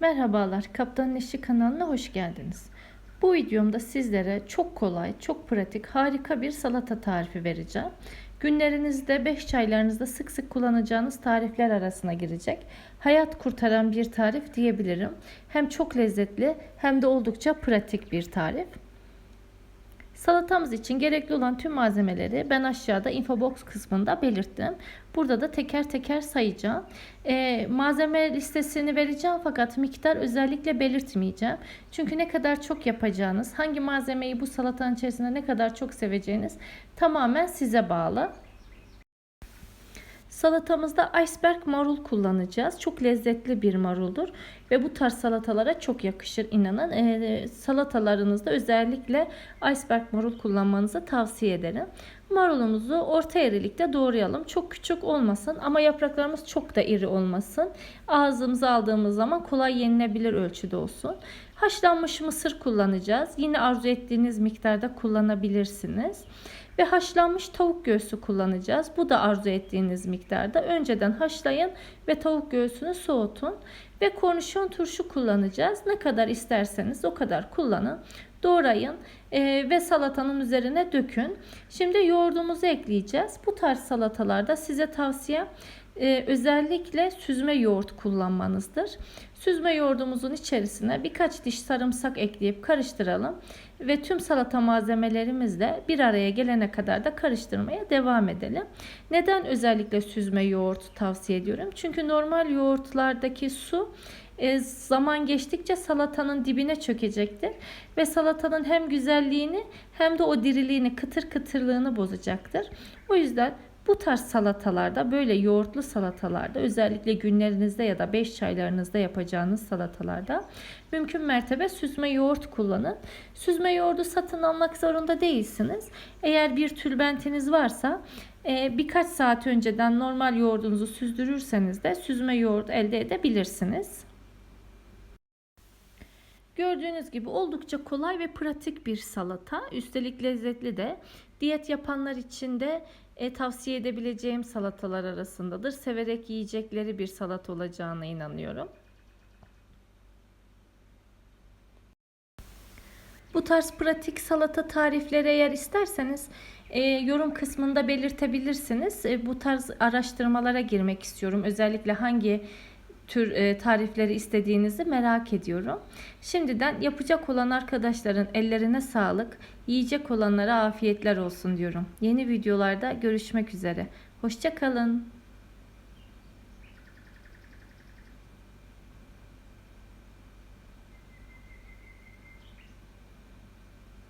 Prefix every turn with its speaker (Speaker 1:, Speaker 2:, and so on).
Speaker 1: Merhabalar, Kaptanın İşi kanalına hoş geldiniz. Bu videomda sizlere çok kolay, çok pratik, harika bir salata tarifi vereceğim. Günlerinizde, 5 çaylarınızda sık sık kullanacağınız tarifler arasına girecek. Hayat kurtaran bir tarif diyebilirim. Hem çok lezzetli hem de oldukça pratik bir tarif. Salatamız için gerekli olan tüm malzemeleri ben aşağıda infobox kısmında belirttim. Burada da teker teker sayacağım. Ee, malzeme listesini vereceğim fakat miktar özellikle belirtmeyeceğim. Çünkü ne kadar çok yapacağınız, hangi malzemeyi bu salatanın içerisinde ne kadar çok seveceğiniz tamamen size bağlı. Salatamızda iceberg marul kullanacağız. Çok lezzetli bir maruldur ve bu tarz salatalara çok yakışır inanın. E, salatalarınızda özellikle iceberg marul kullanmanızı tavsiye ederim. Marulumuzu orta erilikte doğrayalım. Çok küçük olmasın ama yapraklarımız çok da iri olmasın. Ağzımıza aldığımız zaman kolay yenilebilir ölçüde olsun. Haşlanmış mısır kullanacağız. Yine arzu ettiğiniz miktarda kullanabilirsiniz ve haşlanmış tavuk göğsü kullanacağız. Bu da arzu ettiğiniz miktarda. Önceden haşlayın ve tavuk göğsünü soğutun. Ve kornişon turşu kullanacağız. Ne kadar isterseniz o kadar kullanın. Doğrayın e, ve salatanın üzerine dökün. Şimdi yoğurdumuzu ekleyeceğiz. Bu tarz salatalarda size tavsiye e, özellikle süzme yoğurt kullanmanızdır. Süzme yoğurdumuzun içerisine birkaç diş sarımsak ekleyip karıştıralım ve tüm salata malzemelerimizle bir araya gelene kadar da karıştırmaya devam edelim. Neden özellikle süzme yoğurt tavsiye ediyorum? Çünkü normal yoğurtlardaki su e, zaman geçtikçe salatanın dibine çökecektir ve salatanın hem güzelliğini hem de o diriliğini, kıtır kıtırlığını bozacaktır. O yüzden bu tarz salatalarda böyle yoğurtlu salatalarda özellikle günlerinizde ya da 5 çaylarınızda yapacağınız salatalarda mümkün mertebe süzme yoğurt kullanın. Süzme yoğurdu satın almak zorunda değilsiniz. Eğer bir tülbentiniz varsa e, birkaç saat önceden normal yoğurdunuzu süzdürürseniz de süzme yoğurt elde edebilirsiniz. Gördüğünüz gibi oldukça kolay ve pratik bir salata. Üstelik lezzetli de. Diyet yapanlar için de e, tavsiye edebileceğim salatalar arasındadır. Severek yiyecekleri bir salata olacağına inanıyorum. Bu tarz pratik salata tarifleri eğer isterseniz e, yorum kısmında belirtebilirsiniz. E, bu tarz araştırmalara girmek istiyorum. Özellikle hangi tür e, tarifleri istediğinizi merak ediyorum. Şimdiden yapacak olan arkadaşların ellerine sağlık, yiyecek olanlara afiyetler olsun diyorum. Yeni videolarda görüşmek üzere. Hoşçakalın.